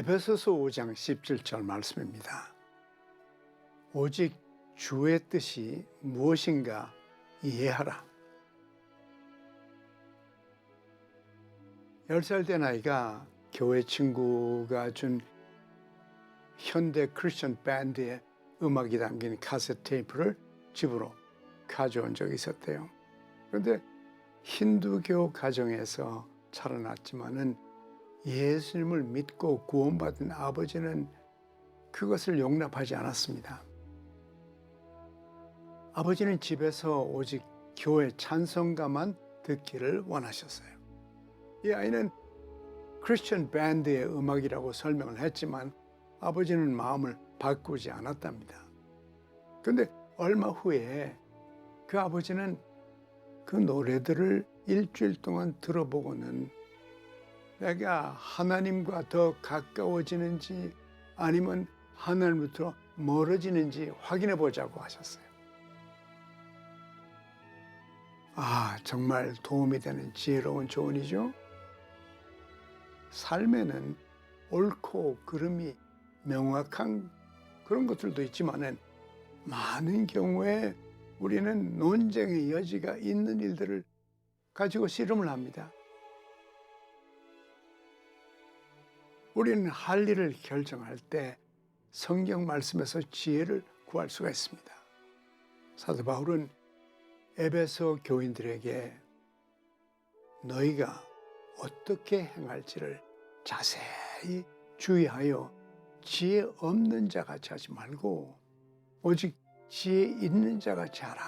에베소서 5장 17절 말씀입니다. 오직 주의 뜻이 무엇인가 이해하라. 10살 된 아이가 교회 친구가 준 현대 크리스천 밴드의 음악이 담긴 카세트 테이프를 집으로 가져온 적이 있었대요. 그런데 힌두교 가정에서 자라났지만은 예수님을 믿고 구원받은 아버지는 그것을 용납하지 않았습니다. 아버지는 집에서 오직 교회 찬송가만 듣기를 원하셨어요. 이 아이는 크리스천 밴드의 음악이라고 설명을 했지만 아버지는 마음을 바꾸지 않았답니다. 근데 얼마 후에 그 아버지는 그 노래들을 일주일 동안 들어보고는 내가 하나님과 더 가까워지는지 아니면 하나님부터 멀어지는지 확인해 보자고 하셨어요. 아, 정말 도움이 되는 지혜로운 조언이죠. 삶에는 옳고 그름이 명확한 그런 것들도 있지만은 많은 경우에 우리는 논쟁의 여지가 있는 일들을 가지고 씨름을 합니다. 우리는 할 일을 결정할 때 성경 말씀에서 지혜를 구할 수가 있습니다. 사도 바울은 에베소 교인들에게 너희가 어떻게 행할지를 자세히 주의하여 지혜 없는 자 같이 하지 말고 오직 지혜 있는 자 같이 하라.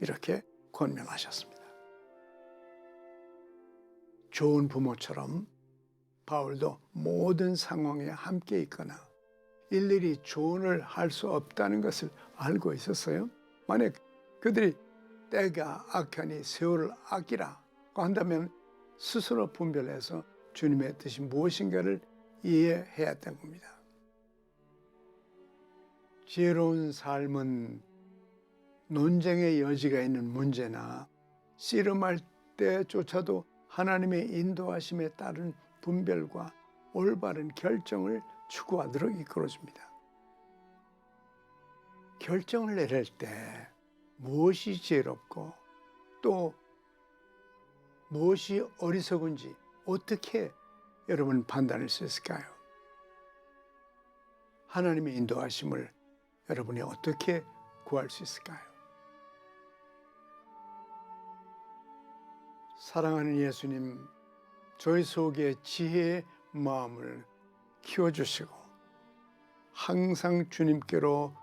이렇게 권면하셨습니다. 좋은 부모처럼 바울도 모든 상황에 함께 있거나 일일이 조언을 할 수 없다는 것을 알고 있었어요. 만약 그들이 때가 악하니 세월을 아끼라고 한다면 스스로 분별해서 주님의 뜻이 무엇인가를 이해해야 했던 겁니다. 지혜로운 삶은 논쟁의 여지가 있는 문제나 씨름할 때조차도 하나님의 인도하심에 따른 분별과 올바른 결정을 추구하도록 이끌어줍니다. 결정을 내릴 때 무엇이 지혜롭고 또 무엇이 어리석은지 어떻게 여러분 판단할 수 있을까요? 하나님의 인도하심을 여러분이 어떻게 구할 수 있을까요? 사랑하는 예수님, 저희 속에 지혜의 마음을 키워주시고 항상 주님께로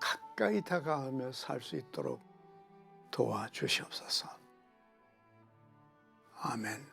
가까이 다가가며 살 수 있도록 도와주시옵소서. 아멘.